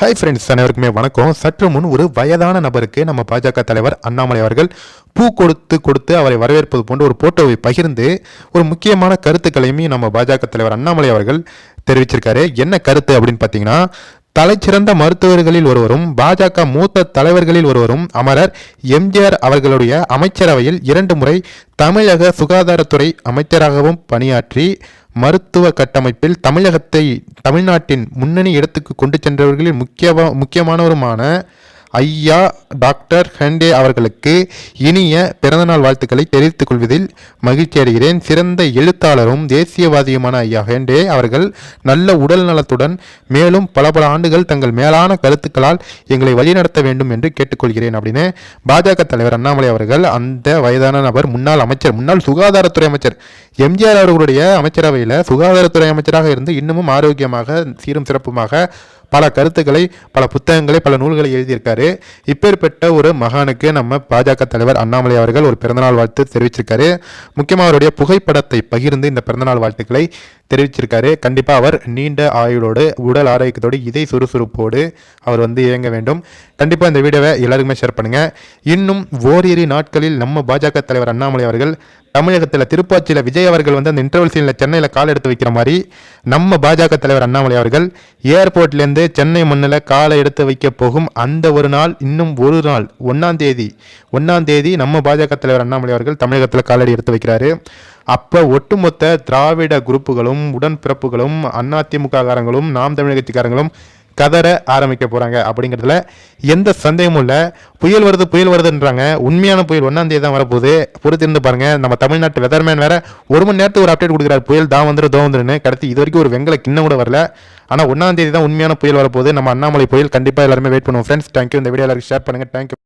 Hi friends அனைவருக்குமே வணக்கம். சற்று முன் ஒரு வயதான நபருக்கு நம்ம பாஜக தலைவர் அண்ணாமலை அவர்கள் பூ கொடுத்து கொடுத்து அவரை வரவேற்பது போன்ற ஒரு போட்டோவை பகிர்ந்து ஒரு முக்கியமான கருத்துக்களையுமே நம்ம பாஜக தலைவர் அண்ணாமலை அவர்கள் தெரிவிச்சிருக்காரு. என்ன கருத்து அப்படின்னு பார்த்தீங்கன்னா தலைச்சிறந்த மருத்துவர்களில் ஒருவரும் பாஜக மூத்த தலைவர்களில் ஒருவரும் அமரர் எம்ஜிஆர் அவர்களுடைய அமைச்சரவையில் இரண்டு முறை தமிழக சுகாதாரத்துறை அமைச்சராகவும் பணியாற்றி மருத்துவ கட்டமைப்பில் தமிழகத்தை தமிழ்நாட்டின் முன்னணி இடத்துக்கு கொண்டு சென்றவர்களில் முக்கிய முக்கியமானவருமான ஐயா டாக்டர் ஹெண்டே அவர்களுக்கு இனிய பிறந்தநாள் வாழ்த்துக்களை தெரிவித்துக் கொள்வதில் மகிழ்ச்சி அடைகிறேன். சிறந்த எழுத்தாளரும் தேசியவாதியுமான ஐயா ஹெண்டே அவர்கள் நல்ல உடல் நலத்துடன் மேலும் பல பல ஆண்டுகள் தங்கள் மேலான கருத்துக்களால் எங்களை வழிநடத்த வேண்டும் என்று கேட்டுக்கொள்கிறேன் அப்படின்னு பாஜக தலைவர் அண்ணாமலை அவர்கள் அந்த வயதான நபர் முன்னாள் அமைச்சர் முன்னாள் சுகாதாரத்துறை அமைச்சர் எம்ஜிஆர் அவர்களுடைய அமைச்சரவையில் சுகாதாரத்துறை அமைச்சராக இருந்து இன்னமும் ஆரோக்கியமாக சீரும் சிறப்புமாக பல கருத்துக்களை பல புத்தகங்களை பல நூல்களை எழுதியிருக்காரு. இப்பேற்பட்ட ஒரு மகானுக்கு நம்ம பாஜக தலைவர் அண்ணாமலை அவர்கள் ஒரு பிறந்தநாள் வாழ்த்து தெரிவிச்சிருக்காரு. முக்கியமாக அவருடைய புகைப்படத்தை பகிர்ந்து இந்த பிறந்தநாள் வாழ்த்துக்களை தெரிவிச்சிருக்காரு. கண்டிப்பாக அவர் நீண்ட ஆயுளோடு உடல் ஆரோக்கியத்தோடு இதை சுறுசுறுப்போடு அவர் வந்து இயங்க வேண்டும். கண்டிப்பாக இந்த வீடியோவை எல்லாருக்குமே ஷேர் பண்ணுங்கள் இன்னும் ஓரிரு நாட்களில் நம்ம பாஜக தலைவர் அண்ணாமலை அவர்கள் தமிழகத்தில் திருப்பாச்சியில் விஜய் அவர்கள் வந்து அந்த இன்டர்வல் சீனில் சென்னையில் கால் எடுத்து வைக்கிற மாதிரி நம்ம பாஜக தலைவர் அண்ணாமலை அவர்கள் ஏர்போர்ட்லேருந்து சென்னை மண்ணில் காலை எடுத்து வைக்க போகும் அந்த ஒரு நாள் இன்னும் ஒரு நாள் ஒன்றாம் தேதி ஒன்றாம் தேதி நம்ம பாஜக தலைவர் அண்ணாமலை அவர்கள் தமிழகத்தில் காலடி எடுத்து வைக்கிறாரு. அப்போ ஒட்டுமொத்த திராவிட குரூப்புகளும் உடன்பிறப்புகளும் அதிமுக காரங்களும் நாம் தமிழக கட்சிக்காரங்களும் கதற ஆரம்பிக்க போகிறாங்க அப்படிங்கிறதுல எந்த சந்தேகமும் இல்லை. புயல் வருது புயல் வருதுன்றாங்க. உண்மையான புயல் ஒன்றாந்தேதி தான் வரப்போகுது. பொறுத்திருந்து பாருங்க நம்ம தமிழ்நாட்டு வெதர்மேன் வேற ஒரு மணி நேரத்துக்கு ஒரு அப்டேட் கொடுக்குறாரு. புயல் தான் வந்துடும் தோ வந்துருன்னு கடத்தி இது வரைக்கும் ஒரு வெங்கல கிண்ணம் கூட வரல. ஆனால் ஒன்றாந்தேதி தான் உண்மையான புயல் வரப்போகுது. நம்ம அண்ணாமலை புயல் கண்டிப்பாக எல்லாருமே வெயிட் பண்ணுவோம் ஃப்ரெண்ட்ஸ் தேங்க்யூ இந்த வீடியோ எல்லாருக்கும் ஷேர் பண்ணுங்கள் தேங்க்யூ